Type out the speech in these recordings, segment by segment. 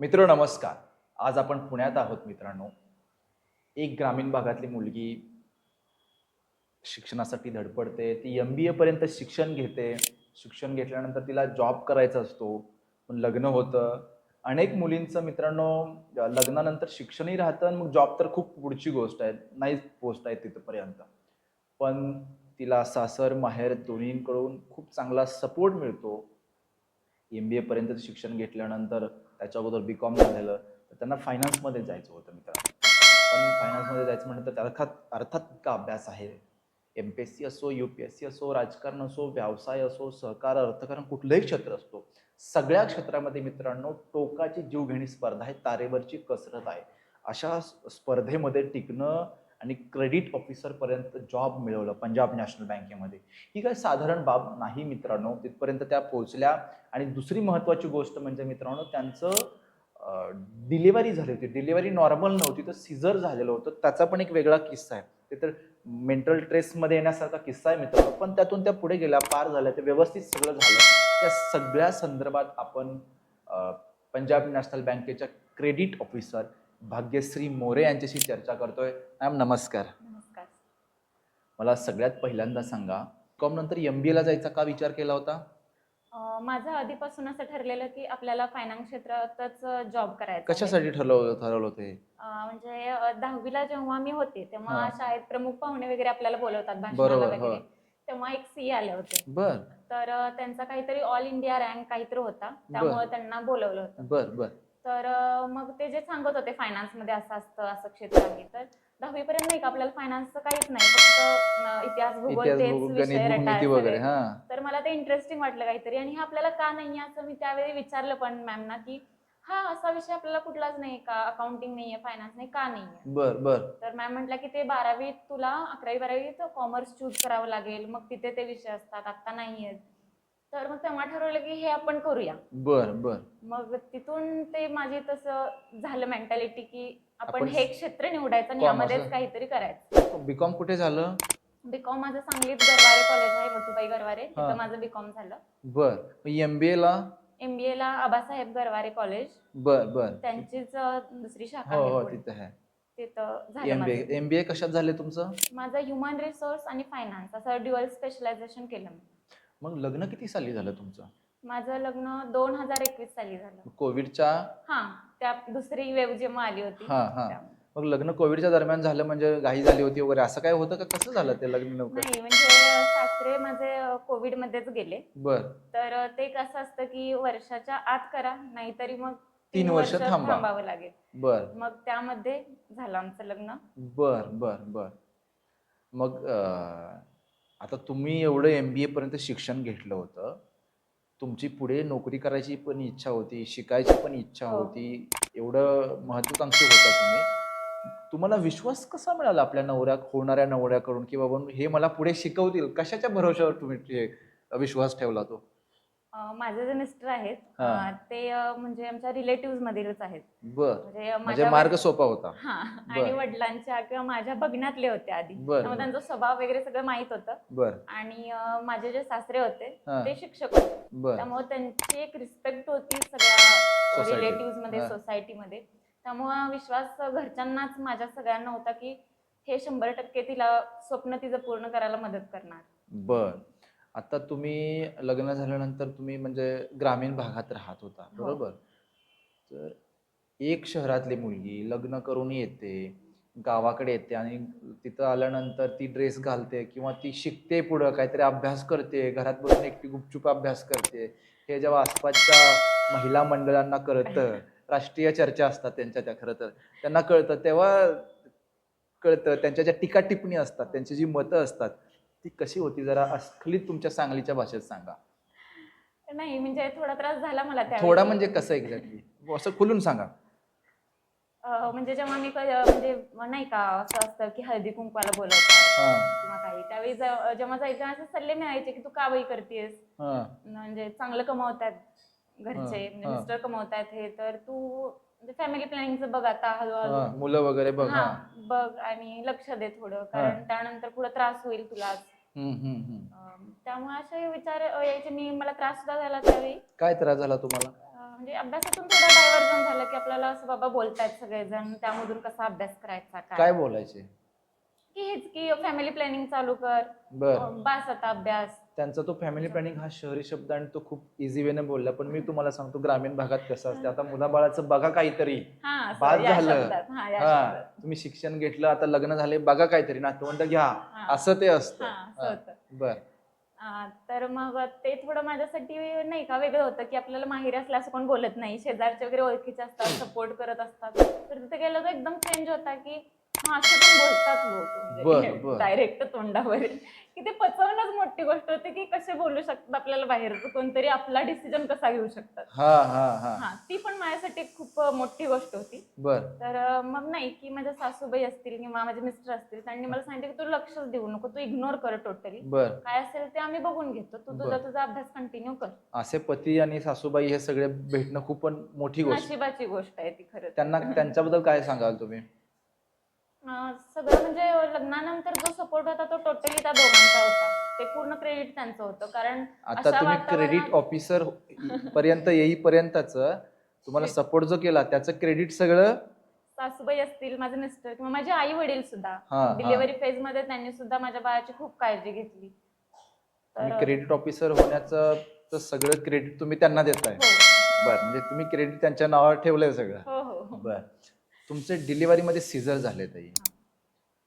मित्र नमस्कार. आज आपण पुण्यात आहोत मित्रांनो. एक ग्रामीण भागातली मुलगी शिक्षणासाठी धडपडते. ती एम बी एपर्यंत शिक्षण घेते. शिक्षण घेतल्यानंतर तिला जॉब करायचा असतो. पण लग्न होतं. अनेक मुलींचं मित्रांनो लग्नानंतर शिक्षणही राहतं आणि मग जॉब तर खूप पुढची गोष्ट आहे. नाही पोचता येत तिथपर्यंत. पण तिला सासर माहेर दोन्हींकडून खूप चांगला सपोर्ट मिळतो. एम बी एपर्यंत शिक्षण घेतल्यानंतर त्याच्या अगोदर बी कॉम झालेलं तर त्यांना फायनान्समध्ये जायचं होतं मित्रांनो. पण फायनान्समध्ये जायचं म्हटलं तर अर्थात अर्थात इतका अभ्यास आहे. एम पी एस सी असो यू पी एस सी असो राजकारण असो व्यवसाय असो सहकार अर्थकारण कुठलंही क्षेत्र असतो सगळ्या क्षेत्रामध्ये मित्रांनो टोकाची जीवघेणी स्पर्धा आहे तारेवरची कसरत आहे. अशा स्पर्धेमध्ये टिकणं आणि क्रेडिट ऑफिसरपर्यंत जॉब मिळवलं पंजाब नॅशनल बँकेमध्ये ही काही साधारण बाब नाही मित्रांनो. तिथपर्यंत त्या पोहोचल्या. आणि दुसरी महत्त्वाची गोष्ट म्हणजे मित्रांनो त्यांचं डिलिव्हरी झाली होती. डिलिव्हरी नॉर्मल नव्हती तर सिझर झालेलं होतं. त्याचा पण एक वेगळा किस्सा आहे. ते तर मेंटल ट्रेसमध्ये येण्यासारखा किस्सा आहे मित्रांनो. पण त्यातून त्या पुढे गेल्या पार झाल्या ते व्यवस्थित सगळं झालं. त्या सगळ्या संदर्भात आपण पंजाब नॅशनल बँकेच्या क्रेडिट ऑफिसर भाग्यश्री मोरे यांच्याशी चर्चा करतोय. मॅम नमस्कार. नमस्कार. मला सगळ्यात पहिल्यांदा सांगा कॉम नंतर एम बी एला जायचा का विचार केला होता? अं, माझं आधीपासून असं ठरलेलं की आपल्याला फायनान्स क्षेत्रातच जॉब करायचं आहे. कशासाठी ठरवलं ठरवलं होतं अं, म्हणजे अं, दहावीला जेव्हा मी होते तेव्हा हा. शाळेत प्रमुख पाहुणे वगैरे आपल्याला बोलवतात भाषणाला बरोबर, वगैरे. हो. तेव्हा एक सी आले होते. बर. तर अं, त्यांचा काहीतरी ऑल इंडिया रँक काहीतरी होता. त्यामुळे त्यांना बोलवलं होतं. बर बर. तर मग ते जे सांगत होते फायनान्समध्ये असं असतं असं क्षेत्र आहे तर दहावी पर्यंत नाही का आपल्याला फायनान्सचं काहीच नाही फक्त इतिहास भूगोल इतिहास तेच भूगोल, विषय गणित रटायचे भूमिती वगैरे. हा. तर मला ते इंटरेस्टिंग वाटलं काहीतरी आणि हे आपल्याला का नाही असं मी त्यावेळी विचारलं पण मॅमना की हा असा विषय आपल्याला कुठलाच नाही का अकाउंटिंग नाहीये फायनान्स नाही का नाहीये बर बर. तर मॅम म्हटलं की ते बारावीत तुला अकरावी बारावीत कॉमर्स चूज करावं लागेल मग तिथे ते विषय असतात आता नाही आहेत. तर मग तेव्हा ठरवलं की हे आपण करूया. बर बर. मग तिथून ते माझी तसं झालं मेंटॅलिटी की आपण आपण हे क्षेत्र निवडायचं आणि commerce यामध्येच आहे. काहीतरी करायचं. बीकॉम कुठे झालं? बीकॉम माझं सांगलीत गरवारे कॉलेज आहे वसुबाई गरवारे. हा. तिथं माझं बीकॉम झालं. बर. एम बी ला? एमबीए ला आबासाहेब गरवारे कॉलेज बर बर. त्यांचीच अ, दुसरी शाखा हो आहे हो पुढे. तिथे आहे. तिथं झालं एम बी माझं. एम बी ए कशात झाले तुमचं? माझं ह्युमन रिसोर्स आणि फायनान्स असं ड्युअल स्पेशलायझेशन केलं मी. मग लग्न किती साली झालं तुमचं? माझं लग्न दोन हजार एकवीस साली झालं. कोविडच्या? हा त्या दुसरी वेव जेव्हा आली होती. हा हा. त्यामुळे. मग लग्न कोविडच्या दरम्यान झालं म्हणजे घाई झाली होती वगैरे असं काय होतं का? कसं झालं ते लग्न लवकर? नाही म्हणजे सासरे माझे कोविड मध्येच गेले. बर. तर ते कसं असतं की वर्षाच्या आत करा नाहीतरी मग तीन वर्ष थांबा. थांबावं लागेल. बर. मग त्यामध्ये झालं आमचं लग्न. बर बर बर. मग अं, आता तुम्ही एवढं एम बी एपर्यंत शिक्षण घेतलं होतं. तुमची पुढे नोकरी करायची पण इच्छा होती शिकायची पण इच्छा हो. होती. एवढं महत्वाकांक्षी होता तुम्ही. तुम्हाला विश्वास कसा मिळाला आपल्या नवऱ्या होणाऱ्या नवऱ्याकडून? की बाबा हे मला पुढे शिकवतील? कशाच्या भरोशावर तुम्ही विश्वास ठेवला तो? माझे जे मिस्टर आहेत हा. ते अ, म्हणजे आमच्या रिलेटिव्ह मधीलच आहेत बर म्हणजे म्हणजे माझ्या मार्ग वड- सोपा होता हा बर. आणि वडिलांच्या किंवा माझ्या बघण्यातले होते आधी बर, त्यामुळे बर. त्यांचा स्वभाव वगैरे सगळं माहीत होतं बर आणि अ, माझे जे सासरे होते हा. ते शिक्षक होते बर त्यामुळे त्यांची एक रिस्पेक्ट होती सगळ्या Society. रिलेटिव्हमध्ये हा. सोसायटीमध्ये त्यामुळे विश्वास घरच्यांनाच माझ्या सगळ्यांना होता की हे शंभर टक्के तिला स्वप्न तिचं पूर्ण करायला मदत करणार बर आता तुम्ही लग्न झाल्यानंतर तुम्ही म्हणजे ग्रामीण भागात राहत होता हो. बरोबर? तर एक शहरातली मुलगी लग्न करून येते गावाकडे येते आणि तिथं आल्यानंतर ती ड्रेस घालते किंवा ती शिकते पुढं काहीतरी अभ्यास करते घरात बसून एकटी गुपचूप अभ्यास करते. हे जेव्हा आसपासच्या महिला मंडळांना कळतं राष्ट्रीय चर्चा असतात त्यांच्या त्या खरं तर. त्यांना कळतं तेव्हा कळतं त्यांच्या ज्या टीका टिप्पणी असतात त्यांची जी मतं असतात ती कशी होती? जरा अस्खलित तुमच्या सांगलीच्या भाषेत सांगा. नाही म्हणजे थोडा त्रास झाला मला त्यावेळी. थोडा म्हणजे कसं एक्झॅक्टली असं खुलून सांगा. अ, म्हणजे जेव्हा मी क- म्हणजे नाही का असं असतं की हळदी कुंकवाला बोलवतात हा. किंवा काही. त्यावेळी ज- जेव्हा जायचं असे सल्ले मिळायचे की तू का बाई करतेस हा. म्हणजे चांगलं कमवतात घरचे हा, म्हणजे हा. मिस्टर कमवतात हे तर तू म्हणजे फॅमिली प्लॅनिंगचं बघ आता हा हळूहळू मुलं वगैरे बघ हा हा. बघ आणि लक्ष दे थोडं कारण त्यानंतर पुढे त्रास होईल तुला हम्म, हम्म, हम्म. त्यामुळे असे विचार अ, यायचे. मी मला त्रास सुद्धा झाला त्यावेळी. काय त्रास झाला तुम्हाला? अ, म्हणजे अभ्यासातून थोडं डायव्हर्जन झालं की आपल्याला असं बाबा बोलतायत सगळेजण त्यामधून कसा अभ्यास करायचा काय? बोलायचे? की हेच की फॅमिली प्लॅनिंग चालू कर. बर. अं, बास आता अभ्यास. त्यांचा तो फॅमिली प्लॅनिंग हा शहरी शब्द आणि तो खूप इझी वेने बोलला पण मी तुम्हाला सांगतो ग्रामीण भागात कसं असते आता मुलाबाळाचं बघा काहीतरी हा असं बाद या झालं. शब्दात, हा या हा शब्दात. तुम्ही शिक्षण घेतलं आता लग्न झाले बघा काहीतरी नातवंड घ्या हा. असं ते असतं असं. होतं. बर तर मग ते थोडं माझ्यासाठी नाही का वेगळं होतं की आपल्याला माहेरी असलं असं कोण बोलत नाही शेजारचे वगैरे ओळखीचे असतात सपोर्ट करत असतात तर तिथे गेलं तर एकदम चेंज होता की पण बोलतात लोक. डायरेक्ट तोंडावर. की ते पचवणंच मोठी गोष्ट होती की कसे बोलू शकतात आपल्याला बाहेरचं कोणतरी आपला डिसिजन कसा घेऊ शकतात. हा हा हा. हा ती पण माझ्यासाठी खूप मोठी गोष्ट होती. बर. तर मग नाही की माझ्या सासूबाई असतील किंवा माझे मिस्टर असतील त्यांनी मला सांगितलं की तू लक्षच देऊ नको तू इग्नोर कर टोटली काय असेल ते आम्ही बघून घेतो. तू तुझा. तुझा अभ्यास कंटिन्यू कर. असे पती आणि सासूबाई हे सगळे भेटणं खूप मोठी गोष्ट. नशिबाची गोष्ट आहे ती खरं त्यांना त्यांच्याबद्दल काय सांगाल तुम्ही? सगळं म्हणजे लग्नानंतर जो सपोर्ट होता तो टोटली त्या दोघांचा होता. ते पूर्ण क्रेडिट त्यांचं होतं. कारण आता अशा तुम्ही वातावरणात- क्रेडिट ऑफिसर पर्यंत येईपर्यंतच तुम्हाला सपोर्ट जो केला त्याचं क्रेडिट सगळं सासूबाई असतील माझे मिस्टर किंवा माझे आई वडील सुद्धा. हा, हा. डिलिव्हरी फेजमध्ये त्यांनी सुद्धा माझ्या बाळाची खूप काळजी घेतली. तर क्रेडिट ऑफिसर होण्याचं तर सगळं क्रेडिट तुम्ही त्यांना देताय. हो. बर म्हणजे तुम्ही क्रेडिट त्यांच्या नावावर ठेवलंय सगळं. हो हो हो. बर. तुमचे डिलिव्हरी मध्ये सिझर झाले ताई.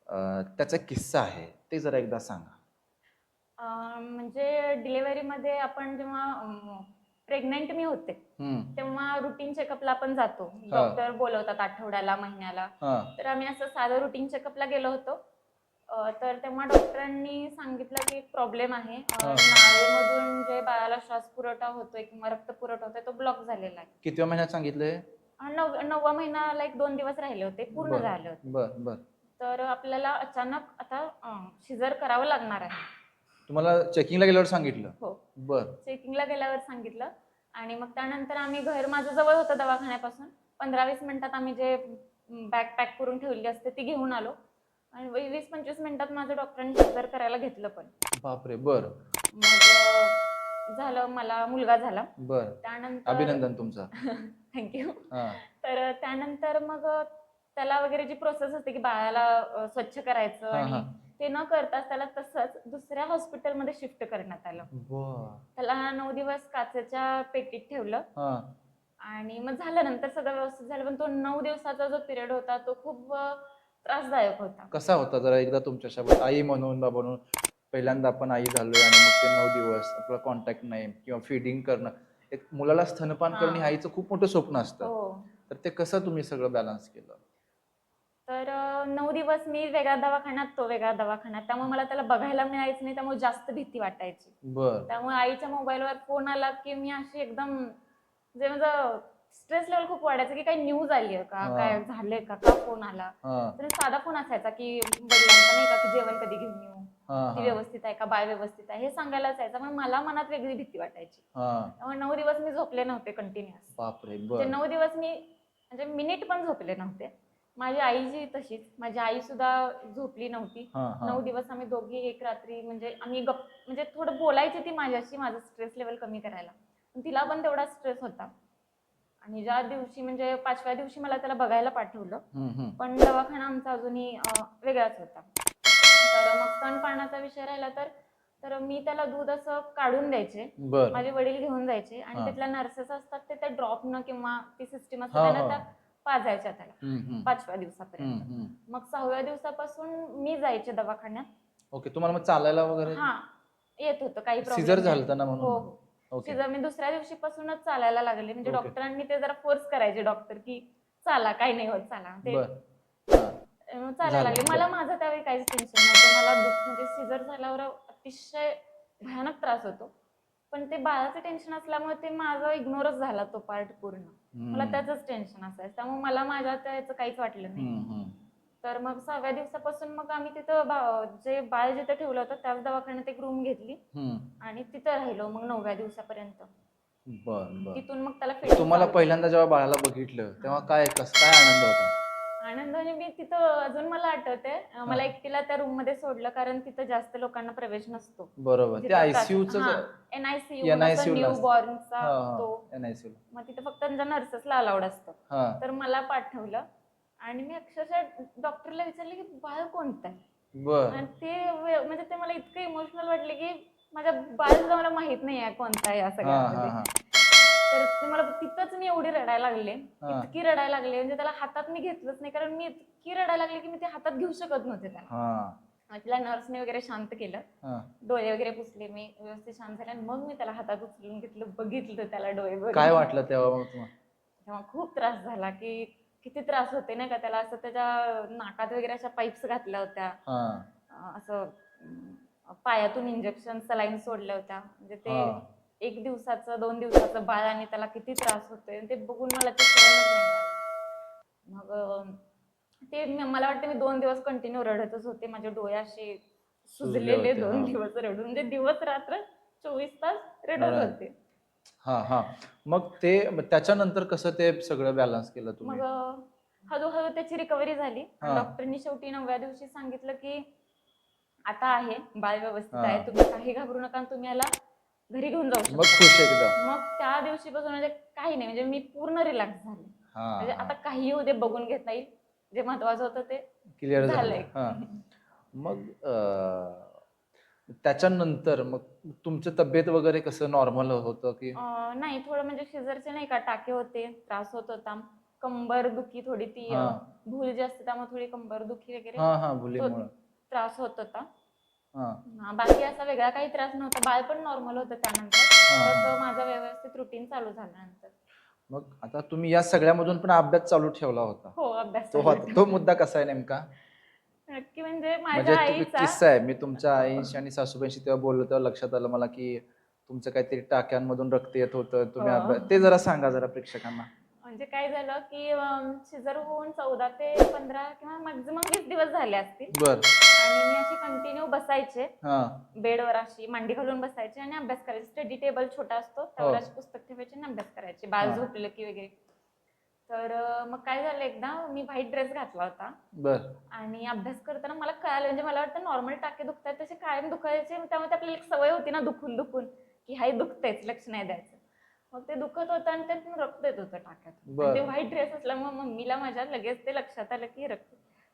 अं, त्याचा किस्सा आहे ते जरा एकदा सांगा. अं, म्हणजे डिलिव्हरी मध्ये आपण जेव्हा प्रेग्नेंट मी होते हम्म, तेव्हा रुटीन चेकअपला आपण जातो. डॉक्टर बोलवतात आठवड्याला महिन्याला. हा, तर आम्ही असं साधं रुटीन चेकअपला गेलो होतो. अं, तर तेव्हा डॉक्टरांनी सांगितलं की एक प्रॉब्लेम आहे. अं, हा. नाळेमधून जे बाळाला श्वास पुरवठा होतोय किंवा रक्त पुरवठा होतोय तो ब्लॉक झालेला आहे. कितव्या महिन्यात सांगितलंय? नव नववा महिना एक दोन दिवस राहिले होते. पूर्ण बरं. झाले होते. बर बर. तर आपल्याला अचानक आता शिजर करावं लागणार आहे. तुम्हाला चेकिंगला गेल्यावर सांगितलं? हो. बर. चेकिंगला गेल्यावर सांगितलं. आणि मग त्यानंतर आम्ही घर माझं जवळ होतं दवाखान्यापासून. पंधरा वीस मिनिटात आम्ही जे बॅग पॅक करून ठेवली असते ती घेऊन आलो. आणि वी- वीस पंचवीस मिनिटात माझ्या डॉक्टरांनी शिजर करायला घेतलं पण. बापरे बर. मग अं, झालं मला मुलगा झाला. बर. त्यानंतर अभिनंदन तुमचं. थँक्यू हा. तर त्यानंतर मग त्याला वगैरे जी प्रोसेस असते की बाळाला अं, स्वच्छ करायचं हा, आणि हा. ते न करताच त्याला तसंच दुसऱ्या हॉस्पिटलमध्ये शिफ्ट करण्यात आलं. बर. त्याला नऊ दिवस काचेच्या पेटीत ठेवलं. हा. आणि मग झालं नंतर सगळं व्यवस्थित झालं. पण तो नऊ दिवसाचा जो पिरियड होता तो खूप अं, त्रासदायक होता. कसा होता? जरा एकदा तुमच्या आई म्हणून बाबा म्हणून. पहिल्यांदा आपण आई झालोय आणि मग ते नऊ दिवस आपला कॉन्टॅक्ट नाही किंवा फिडिंग करणं एक मुलाला स्तनपान करणं हे. हा. आईचं खूप मोठं स्वप्न असतं. हो. तर ते कसं तुम्ही सगळं बॅलन्स केलं? तर अं, नऊ दिवस मी वेगळ्या दवाखान्यात तो वेगळ्या दवाखान्यात. त्यामुळे मला त्याला बघायला मिळायचं नाही त्यामुळे जास्त भीती वाटायची. बर. त्यामुळे आईच्या मोबाईलवर फोन आला की मी अशी एकदम जे माझं स्ट्रेस लेवल खूप वाढायचं की काही न्यूज आली आहे का? हा. काय झालंय का? का फोन आला? हा. तर साधा फोन असायचा की वडिलांचा नाही का की जेवण कधी घेऊन येऊ? हा ती हा व्यवस्थित आहे का? बाय व्यवस्थित आहे? हे सांगायला जायचं पण मला मनात वेगळी भीती वाटायची. हा. त्यामुळे नऊ दिवस मी झोपले नव्हते कंटिन्युअस बापरे म्हणजे बर नऊ दिवस मी म्हणजे मिनिट पण झोपले नव्हते. माझी आई जी तशीच. माझी आई सुद्धा झोपली नव्हती. हा हा. नऊ दिवस आम्ही दोघी एक रात्री म्हणजे आम्ही गप म्हणजे थोडं बोलायची ती माझ्याशी माझं स्ट्रेस लेवल कमी करायला. पण तिला पण तेवढा स्ट्रेस होता. आणि ज्या दिवशी म्हणजे पाचव्या दिवशी मला त्याला बघायला पाठवलं. पण दवाखाना आमचा अजूनही अं, वेगळाच होता तर मग स्तनपानाचा विषय राहिला तर तर मी त्याला दूध असं काढून द्यायचे बर माझे वडील घेऊन जायचे आणि हा. तिथल्या नर्सेस असतात ते त्या ड्रॉपनं किंवा ती सिस्टीम असते हा, त्यांना हा. त्या पाजायच्या त्याला. पाचव्या दिवसापर्यंत. मग सहाव्या दिवसापासून मी जायचे दवाखान्यात ओके तुम्हाला मग चालायला वगैरे हा येत होतं काही problem नाही. झालं ना हो म्हणून हो ओके सिझर मी दुसऱ्या दिवशीपासूनच चालायला लागले म्हणजे ओके. डॉक्टरांनी ते जरा फोर्स करायचे डॉक्टर की चाला काही नाही होत चाला ते बर हा. अं, चालायला झालं, लागले. मला माझं त्यावेळी काहीच टेन्शन नव्हतं मला दुख- म्हणजे सिझर झाल्यावर अतिशय भयानक त्रास होतो पण ते बाळाचं टेन्शन असल्यामुळे ते माझं इग्नोरच झाला तो पार्ट पूर्ण मला हम्म. त्याचंच टेन्शन असायचं त्यामुळे मला माझ्या त्याचं काहीच वाटलं नाही हम्म, हम्म. तर मग सहाव्या दिवसापासून मग आम्ही तिथं बा- जे बाळ जिथं ठेवलं होतं त्याच दवाखान्यात एक रूम घेतली. हम्म. आणि तिथं राहिलो मग नवव्या दिवसापर्यंत. बर बर. तिथून मग त्याला तुम्हाला. पहिल्यांदा जेव्हा बाळाला बघितलं तेव्हा काय कसं काय आनंद होता? आनंदाने मी तिथं अजून मला आठवते अं, मला. एकटीला त्या रूममध्ये सोडलं कारण तिथं जास्त लोकांना प्रवेश नसतो. बरोबर. ते आयसीयूच एनआयसीयू NICU न्यू. बॉर्नचा तो. एनआयसीयू मग तिथं फक्त त्यांच्या नर्सेसला अलाउड असतं. हा. तर मला पाठवलं. आणि मी अक्षरशः डॉक्टरला विचारले की बाळ कोणतं आहे? बर. आणि ते वे- म्हणजे ते मला इतकं इमोशनल वाटले की माझ्या बाळ सुद्धा मला माहीत नाही आहे कोणता आहे या हा हा सगळ्यामध्ये. हा तर ते मला तिथंच मी एवढी रडायला लागले. हा. इतकी रडायला लागले. म्हणजे त्याला हातात मी घेतलंच नाही कारण मी इतकी रडायला लागले की मी ते हातात घेऊ शकत नव्हते त्याला. हा. मग तिला नर्सने वगैरे शांत केलं. हा. डोळे वगैरे पुसले मी व्यवस्थित शांत झाले आणि मग मी त्याला हातात उचलून घेतलं बघितलं त्याला डोळे वगैरे. काय वाटलं तेव्हा मग तुम्हाला तेव्हा खूप त्रास झाला की किती त्रास होते नाही का त्याला असं त्याच्या नाकात वगैरे अशा पाईप्स घातल्या होत्या हा अं, असं अं, पायातून इंजेक्शन सलाईन सोडल्या होत्या म्हणजे ते हा. एक दिवसाचं दोन दिवसाचं बाळ आणि त्याला किती त्रास होतोय ते बघून मला ते सहनच नाही झालं. मग अं, ते मी- मला वाटतं मी दोन दिवस कंटिन्यू रडतच होते माझे डोळे असे सुजले सुजलेले होते, दोन हा. दिवस रडून म्हणजे दिवस रात्र चोवीस तास रडत रडत. होते हा हा. मग ते मग त्याच्यानंतर कसं ते सगळं बॅलन्स केलं मग तुम्ही अं, हळूहळू त्याची रिकव्हरी झाली. हा. डॉक्टरनी शेवटी नवव्या दिवशी सांगितलं की आता आहे बाळ व्यवस्थित हा. आहे तुम्ही काही घाबरू नका आणि तुम्ही याला घरी घेऊन जाऊ मग शकता खुश एकदम. मग त्या दिवशीपासून म्हणजे काही नाही म्हणजे मी पूर्ण रिलॅक्स झाले. म्हणजे हा आता काही होऊ दे बघून घेता येईल जे महत्वाचं होतं ते क्लिअर झालं. झालंय. हा. मग अं, त्याच्यानंतर मग तुमचं तब्येत वगैरे कसं नॉर्मल होतं की? अं, नाही थोडं म्हणजे शिजरचे नाही का टाके होते त्रास होत होता. कंबर दुखी थोडी ती अं, हा. भूल जी असते त्यामुळे थोडी कंबर दुखी वगैरे हा हा भुलीमुळं त्रास होत होता. हा. हा, बाकी असा वेगळा काही त्रास नव्हता. बाळ पण नॉर्मल होतं त्यानंतर. हा, माझं व्यवस्थित रुटीन चालू झाल्यानंतर. मग आता तुम्ही या सगळ्यामधून पण अभ्यास चालू ठेवला होता. हो अभ्यास तो चालू आहे. तो मुद्दा कसा आहे नेमका? नक्की म्हणजे म्हणजे माझ्या तुम्ही आईचा किस्सा आहे. मी तुमच्या आईशी आणि सासूबाईंशी तेव्हा बोललो तेव्हा लक्षात आलं मला की तुमचं काहीतरी टाक्यांमधून रक्त येत होतं. तुम्ही हो. ते जरा सांगा जरा प्रेक्षकांना. म्हणजे काय झालं की शिजर होऊन चौदा ते पंधरा किंवा मॅक्झिमम वीस दिवस झाले असतील. बर. आणि मी अशी कंटिन्यू बसायचे. हा. बेडवर अशी मांडी घालून बसायचे आणि अभ्यास करायचे. स्टडी टेबल छोटा असतो त्यावर हो. अशी पुस्तक ठेवायचे आणि अभ्यास करायचे. बाळ हा. झोपलं की वगैरे. तर मग काय झालं एकदा मी व्हाईट ड्रेस घातला होता. बर. आणि अभ्यास करताना मला कळालं म्हणजे मला वाटतं नॉर्मल टाके दुखतात तसे कायम दुखायचे. त्यामुळे ते आपल्याला एक सवय होती ना दुखून दुखून की हाय दुखतेच लक्ष नाही द्यायचं. मग ते दुखत होतं आणि त्यातून रक्त येत होतं टाक्यात बरं. आणि ते व्हाईट ड्रेस असल्यामुळे मम्मीला माझ्या लगेच ते लक्षात आलं की हे रक्त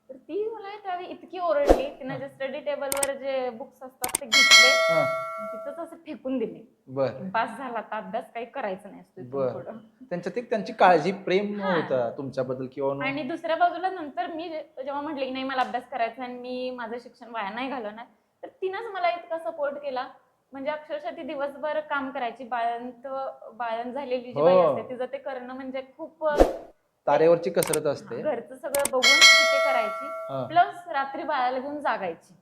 तर ती मला त्यावेळी इतकी ओरडली तिनं जे स्टडी टेबलवर जे बुक्स असतात ते घेतले हा तिथंच असं फेकून दिले बर पास झाला आता अभ्यास काही करायचं नाही असतो इथून बरं. पुढं. त्यांच्यात एक त्यांची काळजी प्रेम हा. होता तुमच्याबद्दल किंवा आणि दुसऱ्या बाजूला नंतर मी जे- जेव्हा म्हटले की नाही मला अभ्यास करायचा आणि मी माझं शिक्षण वाया नाही घालवणार तर तिनंच मला इतका सपोर्ट केला म्हणजे अक्षरशः ती दिवसभर काम करायची बाळंत बाळंत झालेली जी बाई हो. असते तिचं ते करणं म्हणजे खूप तारेवरची कसरत असते. घरचं सगळं बघून ती ते करायची. प्लस रात्री बाळाला घेऊन जागायची.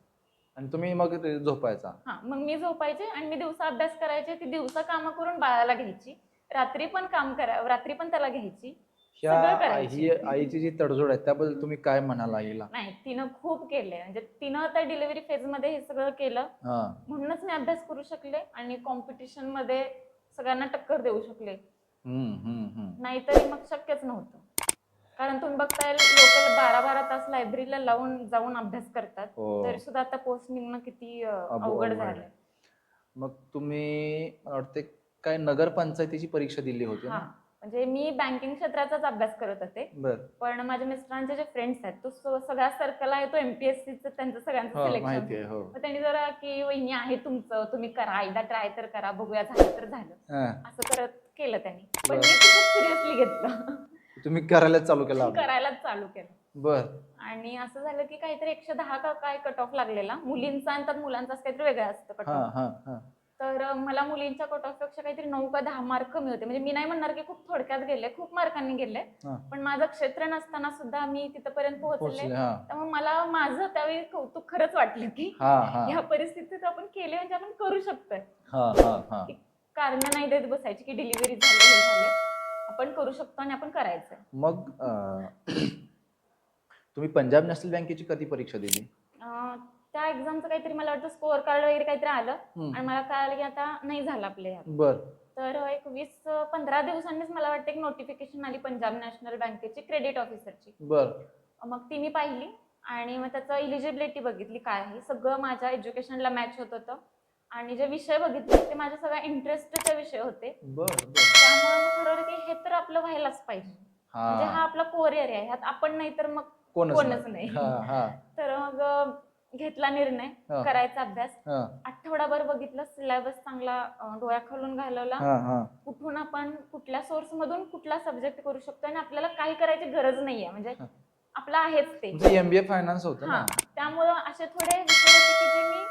आणि तुम्ही मग ते झोपायचा. हा मग मी झोपायचे आणि मी दिवसा अभ्यास करायचे ती दिवसा कामं करून बाळाला घ्यायची. रात्री पण काम करा रात्री पण त्याला घ्यायची. ह्या सगळं करायची. ही आईची जी तडजोड आहे त्याबद्दल तुम्ही काय म्हणाल आईला? नाही तिनं खूप केलंय. म्हणजे तिनं त्या डिलिव्हरी फेजमध्ये हे सगळं केलं. हा. म्हणूनच मी अभ्यास करू शकले आणि कॉम्पिटिशनमध्ये सगळ्यांना टक्कर देऊ शकले. हम्म हम्म हम्म. नाहीतरी मग शक्यच नव्हतं. कारण तुम्ही बघताय लोक बारा बारा तास लायब्ररीला लावून जाऊन अभ्यास करतात. हो. तरी सुद्धा आता पोस्ट निघणं किती अं, अवघड. झालंय. मग तुम्ही मला वाटते काय नगरपंचायतीची परीक्षा दिली होती हा. ना म्हणजे मी बँकिंग क्षेत्राचाच अभ्यास करत होते. बर. पण माझ्या मिस्टरांचे जे फ्रेंड्स आहेत तो स- सगळा सर्कल आहे तो एमपीएससीचं त्यांचं सगळ्यांचं हो सिलेक्शन माहिती आहे हो. मग त्यांनी जरा की वहिनी आहे तुमचं तुम्ही करा एकदा ट्राय तर करा बघूया झालं तर झालं. हा. असं करत केलं त्यांनी. पण. मी खूप सिरियसली घेतलं. तुम्ही करायला चालू केला करायलाच चालू केलं. बर. आणि असं झालं की काहीतरी एकशे दहा का काय कट ऑफ लागलेला. मुलींचा आणि त्यात मुलांचा असं काहीतरी वेगळं असतं कट हा ऑफ हा हा. तर मला मुलींच्या कट ऑफपेक्षा काहीतरी नऊ का दहा मार्क कमी होते. म्हणजे मी नाही म्हणणार की खूप थोडक्यात गेले खूप मार्कांनी गेले. हा. पण माझं क्षेत्र नसताना सुद्धा मी तिथपर्यंत पोहोचले. हा. त्यामुळे मला माझं त्यावेळी कौतुक खरंच वाटलं की हा हा. ह्या परिस्थितीत आपण केले म्हणजे आपण करू शकतोय. हा हा हा. कारण नाही देत बसायची की डिलिव्हरी झाली हे झाले. आपण करू शकतो आणि आपण करायचंय. मग अं, तुम्ही पंजाब नॅशनल बँकेची कधी परीक्षा दिली? अं, त्या एक्झामचं काहीतरी मला वाटतं स्कोअर कार्ड वगैरे काहीतरी आलं. आणि मला कळालं की आता नाही झालं आपल्या ह्यात बर. तर एक वीस पंधरा दिवसांनीच मला वाटतं एक नोटिफिकेशन आली पंजाब नॅशनल बँकेची क्रेडिट ऑफिसरची बर. मग ती मी पाहिली आणि मग त्याचं इलिजिबिलिटी बघितली काय आहे. सगळं माझ्या एज्युकेशनला मॅच होत होतं. आणि जे विषय बघितले ते माझ्या सगळ्या इंटरेस्टचे विषय होते. बर बर. त्यामुळे ठरवलं की हे तर आपलं व्हायलाच पाहिजे. म्हणजे हा हा आपला कोर एरिया आहे. ह्यात आपण नाही तर मग कोणच कोणच नाही. हा हा. तर मग अं, घेतला निर्णय हा. करायचा अभ्यास. हा. आठवडाभर बघितलं सिलेबस चांगला अं, डोळ्याखालून घालवला. हा हा. कुठून आपण कुठल्या सोर्स मधून कुठला सब्जेक्ट करू शकतो आणि आपल्याला काही करायची गरज नाहीये. म्हणजे हा. आपलं आहेच ते. तुमचं एमबीए फायनान्स होतं हा. त्यामुळं असे थोडे विषय होते की जे मी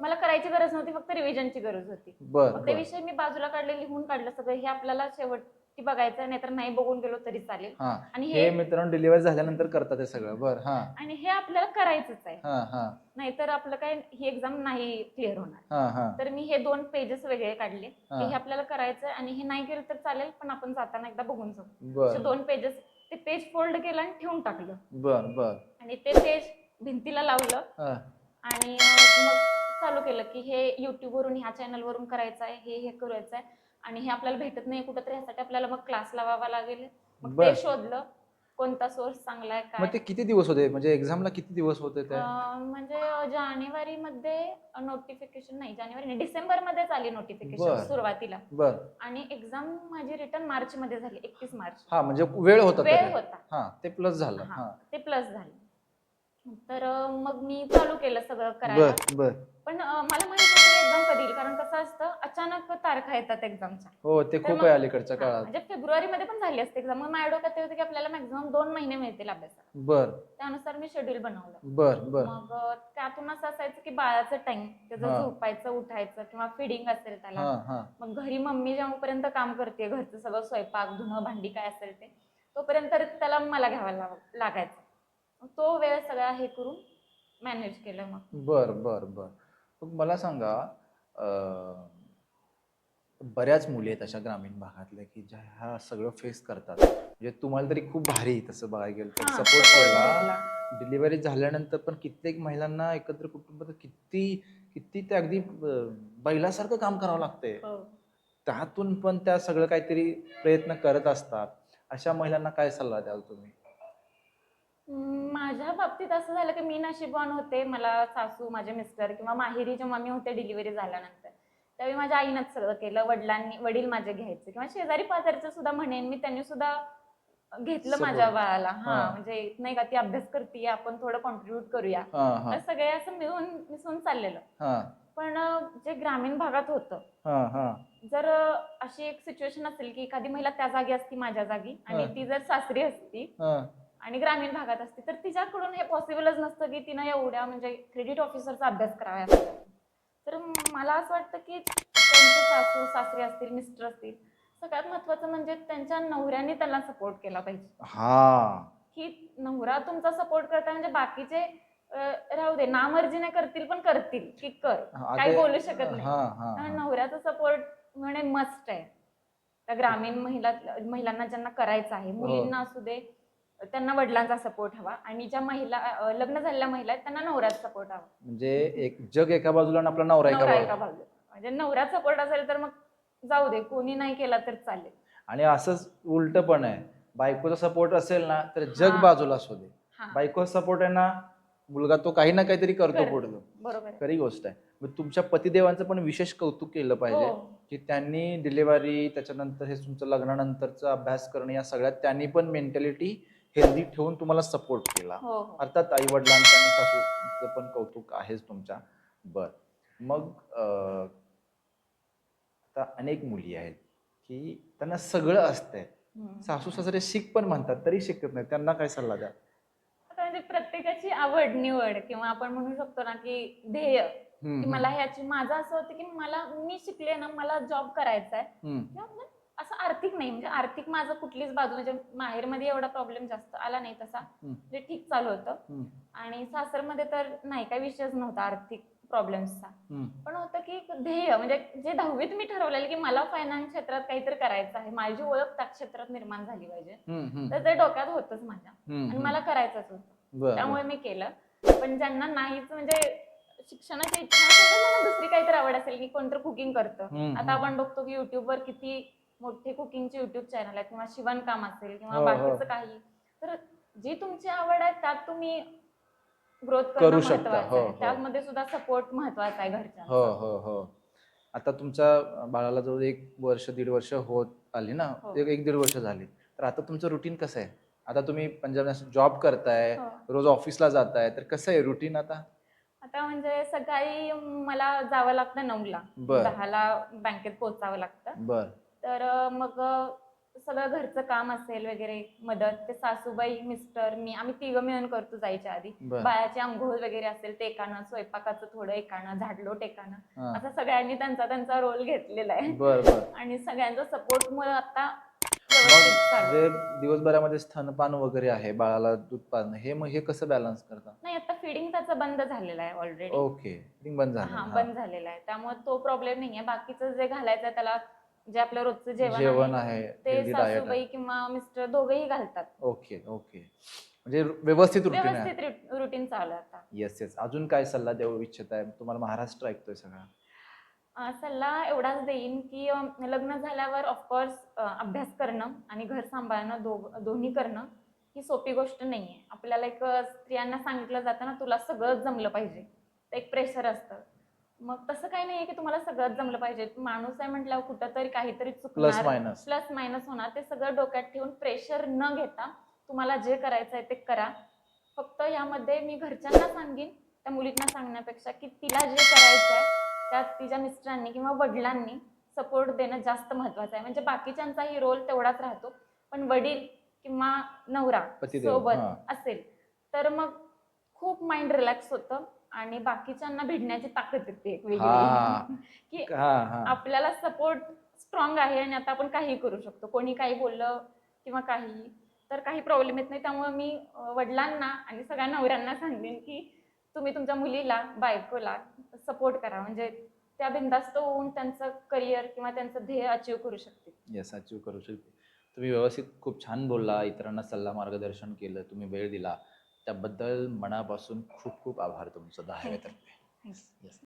मला करायची गरज नव्हती फक्त रिव्हिजनची गरज होती. बर मग ते बर. विषय मी बाजूला काढले लिहून काढलं सगळं. हे आपल्याला शेवटी बघायचं नाहीतर नाही बघून गेलो तरी चालेल. हा. आणि हे हे मित्रांनो डिलिव्हरी झाल्यानंतर करतात हे सगळं. बर हा. आणि हे आपल्याला करायचंच आहे. हा हा. नाहीतर आपलं काय ही एक्झाम नाही क्लिअर होणार. हा हा. तर मी हे दोन पेजेस वेगळे काढले. की हा. हे आपल्याला करायचं आणि हे नाही केलं तर चालेल पण आपण जाताना एकदा बघून जाऊ. बर. दोन पेजेस ते पेज फोल्ड केलं आणि ठेवून टाकलं. बर बर. आणि ते पेज भिंतीला लावलं. हा. आणि मग चालू केलं की हे युट्यूबवरून ह्या चॅनलवरून करायचं आहे हे हे करायचं आहे आणि हे आपल्याला भेटत नाही कुठं तरी ह्यासाठी आपल्याला मग क्लास लावावा लागेल. मग बर. ते शोधलं कोणता सोर्स चांगला आहे मग काय ते किती दिवस होते? म्हणजे एक्झामला किती दिवस होते ते? अं, म्हणजे जानेवारी मध्ये नोटिफिकेशन नाही जानेवारी नाही डिसेंबर मध्येच आली बर. नोटिफिकेशन सुरुवातीला. बर. आणि एक्झाम माझी रिटर्न मार्च मध्ये झाली एकतीस मार्च. हा म्हणजे वेळ होता वेळ. होता. हा ते प्लस झालं. हा, हा. ते प्लस झालं. तर अं, मग मी चालू केलं सगळं करायला. बर बर. पण अं, मला माहीत एक्झाम कधी येईल कारण कसं असतं अचानक तारखा येतात एक्झामच्या हो ते खूप आहे अलीकडच्या काळात. म्हणजे फेब्रुवारी मध्ये पण झाली असते एक्झाम मग माझ्या डोक्यात ते होतं की आपल्याला मॅक्झिमम दोन महिने मिळतील अभ्यासाला. बर. त्यानुसार मी शेड्यूल बनवलं. बर बर. मग अं, त्यातून असं असायचं की बाळाचं टाइम त्याचं. झोपायचं उठायचं किंवा फिडिंग असेल त्याला हा मग घरी मम्मी जेव्हापर्यंत काम करते घरचं सगळं स्वयंपाक धुणं भांडी काय असेल ते तोपर्यंत त्याला मला घ्यावा लाग- लागायचं. तो वेळ सगळा हे करून मॅनेज केलं मग. बर बर बर. मग मला सांगा अं, बऱ्याच मुली आहेत अशा ग्रामीण भागातल्या की ज्या ह्या सगळं फेस करतात. म्हणजे तुम्हाला तरी खूप भारी तसं बघायला गेलं तर. हा, सपोर्ट support केला. भेटला. डिलिव्हरी झाल्यानंतर पण कित्येक महिलांना एकत्र कुटुंबात किती किती ते अगदी अं, बैलासारखं काम करावं लागतंय. हो. त्यातून पण त्या सगळं काहीतरी प्रयत्न करत असतात. अशा महिलांना काय सल्ला द्याल तुम्ही? माझ्या बाबतीत असं झालं की मी नशीबवान होते. मला सासू माझे मिस्टर किंवा माहेरी जेव्हा मी होते डिलिव्हरी झाल्यानंतर त्यावेळी माझ्या आईनंच सगळं केलं. वडिलांनी वडील माझे घ्यायचे किंवा शेजारी पाजारचं सुद्धा म्हणेन. मी त्यांनी सुद्धा घेतलं. माझ्या बाळाला हा. म्हणजे नाही का ती अभ्यास करते आपण थोडं कॉन्ट्रीब्युट करूया. तर सगळे असं मिळून मिसळून चाललेलं. पण जे ग्रामीण भागात होतं जर अशी एक सिच्युएशन असेल की एखादी महिला त्या जागी असती माझ्या जागी आणि. ती जर सासरी असती आणि ग्रामीण भागात असते. तर तिच्याकडून हे पॉसिबलच नसतं की तिनं एवढ्या म्हणजे क्रेडिट ऑफिसरचा अभ्यास करावा तर मला असं वाटतं की त्यांचे सासू सासरे असतील मिस्टर असतील सगळ्यात महत्वाचं म्हणजे त्यांच्या नवऱ्याने त्यांना सपोर्ट केला पाहिजे. हा. की नवरा तुमचा सपोर्ट करता म्हणजे बाकीचे अं, राहू दे नामर्जीने करतील पण करतील की कर. हा, काही ते- बोलू शकत नाही. हा हा त्यामुळे नवऱ्याचा सपोर्ट म्हणे मस्ट आहे. त्या ग्रामीण महिला महिलांना ज्यांना करायचं आहे. मुलींना असू दे त्यांना वडिलांचा सपोर्ट हवा आणि ज्या महिला अं, लग्न झालेल्या महिला आहेत त्यांना नवऱ्याचा सपोर्ट हवा. म्हणजे एक जग एका बाजूला आणि आपला नवरा एका नवरा बाजूला. म्हणजे नवऱ्याचा सपोर्ट असेल तर मग जाऊ दे कोणी नाही केला तर चालेल. आणि असंच उलट पण आहे. बायकोचा सपोर्ट असेल ना तर जग हा. बाजूला असू दे. हा. बायकोचा सपोर्ट आहे ना मुलगा तो काही ना काहीतरी करतो करतो. पुढे बरोबर आहे. खरी गोष्ट आहे. मग तुमच्या पतिदेवांचं पण विशेष कौतुक केलं पाहिजे हो. की त्यांनी डिलिव्हरी त्याच्यानंतर हे तुमचं लग्नानंतरचा अभ्यास करणं या सगळ्यात त्यांनी पण मेंटॅलिटी हेल्दी ठेवून तुम्हाला सपोर्ट केला. हो हो. अर्थात आई वडिलांचं आणि सासूचं पण कौतुक आहेच तुमच्या. बर. मग अं, आता अनेक मुली आहेत की त्यांना सगळं असतंय. हम्म. सासू सासरे शिक पण म्हणतात तरी शिकत नाही त्यांना काय सल्ला द्या आता म्हणजे प्रत्येकाची आवड निवड किंवा आपण म्हणू शकतो ना की ध्येय हम्म, मला ह्याची माझं असं होतं की मला मी शिकले ना मला जॉब करायचा आहे हम्म, किंवा मग असं आर्थिक नाही म्हणजे आर्थिक माझं कुठलीच बाजू म्हणजे माहेरमध्ये एवढा प्रॉब्लेम जास्त आला नाही तसा. म्हणजे ठीक चालू होतं. आणि सासरमध्ये तर नाही काही विषयच नव्हता आर्थिक प्रॉब्लेम्सचा. पण होतं की ध्येय म्हणजे जे दहावीत मी ठरवलेलं की मला फायनान्स क्षेत्रात काहीतरी करायचं आहे माझी ओळख त्या क्षेत्रात निर्माण झाली पाहिजे. तर ते डोक्यात होतच माझ्या. आणि. मला करायचंच होतं. त्यामुळे. मी केलं. पण ज्यांना नाहीच म्हणजे शिक्षणाची इच्छा दुसरी काहीतरी आवड असेल की कोणतं कुकिंग करतं. आता. आपण बघतो की युट्यूबवर किती मोठे कुकिंगचे युट्यूब चॅनल आहेत किंवा शिवणकाम असेल किंवा हो, हो. बाकीचं काही तर जी तुमची आवड आहे त्यात तुम्ही ग्रोथ करू शकता. हो, हो. त्यामध्ये सुद्धा सपोर्ट महत्त्वाचा आहे घरच्या हो हो हो आता तुमच्या बाळाला जवळ एक वर्ष दीड वर्ष होत आली ना हो. एक एक दीड वर्ष झाली तर आता तुमचं रुटीन कसं आहे आता तुम्ही पंजाब जॉब करताय हो. रोज ऑफिसला जाताय तर कसं आहे रुटीन आता आता म्हणजे सकाळी मला जावं लागतं नऊला बर. दहाला बँकेत पोहोचावं लागतं बर तर मग सगळं घरचं काम असेल वगैरे मदत ते सासूबाई मिस्टर मी आम्ही तिघं मिळून करतो जायच्या आधी. बर. बाळाची आंघोळ वगैरे असेल ते एकानं स्वयंपाकाचं थोडं एकानं झाडलोट एकानं. हा. असं सगळ्यांनी त्यांचा त्यांचा रोल घेतलेला आहे. बर बर. आणि सगळ्यांचा सपोर्ट मुळे आता मग व्यवस्थित चालू. आहे. जे दिवसभरामध्ये स्तनपान वगैरे आहे बाळाला दूध पाजणं हे मग हे कसं बॅलन्स करता? नाही आता फिडिंग त्याचं बंद झालेलं आहे ऑलरेडी ओके बंद झालं हा. बंद झालेला आहे. त्यामुळे तो प्रॉब्लेम नाहीये. बाकीचं जे घालायचं त्याला जे आपलं रोजचं जेवण जेवण आहे, ते हेल्दी डाएट सासूबाई किंवा मिस्टर दोघेही घालतात. Okay okay. म्हणजे व्यवस्थित रुटीन आहे. व्यवस्थित रुटीन चालू आहे आता. येस येस अजून काय सल्ला देऊ इच्छित आहे? तुम्हाला महाराष्ट्र ऐकतोय सगळा. अं, सल्ला एवढाच देईन की अं, लग्न झाल्यावर ऑफकोर्स अभ्यास करणं आणि घर सांभाळणं दोघ दोन्ही करणं ही सोपी गोष्ट नाहीये. आपल्याला एक अं, स्त्रियांना सांगितलं जातं ना तुला सगळंच जमलं पाहिजे. ते एक प्रेशर असतं. मग तसं काही नाहीये की तुम्हाला सगळंच जमलं पाहिजे. माणूस आहे म्हटल्यावर कुठंतरी काहीतरी प्लस चुकणार मायनस प्लस मायनस होणार. ते सगळं डोक्यात ठेवून प्रेशर न घेता तुम्हाला जे करायचं आहे ते करा. फक्त यामध्ये मी घरच्यांना सांगेन त्या मुलींना सांगण्यापेक्षा की तिला जे करायचं आहे त्यात तिच्या मिस्टरांनी किंवा वडिलांनी सपोर्ट देणं जास्त महत्वाचं आहे. म्हणजे बाकीच्यांचाही रोल तेवढाच राहतो. पण वडील किंवा नवरा पतिदेव, सोबत हा. असेल तर मग खूप माइंड रिलॅक्स होतं. आणि बाकीच्यांना भिडण्याची ताकद येते एक हा. वेगळी की हा हा. आपल्याला सपोर्ट स्ट्रॉंग आहे आणि आता आपण काही करू शकतो. कोणी काही बोललं किंवा काही तर काही प्रॉब्लेम येत नाही. त्यामुळे मी अं, वडिलांना आणि सगळ्या नवऱ्यांना सांगेन की तुम्ही तुमच्या मुलीला बायकोला सपोर्ट करा. म्हणजे त्या बिंदास्त होऊन त्यांचं करिअर किंवा त्यांचं ध्येय अचीव करू शकतील. येस अचीव करू शकते तुम्ही व्यवस्थित खूप छान बोलला. इतरांना सल्ला मार्गदर्शन केलं. तुम्ही वेळ दिला. त्याबद्दल मनापासून खूप खूप आभार तुमचं दहाव्या तर्फे Thanks. Yes.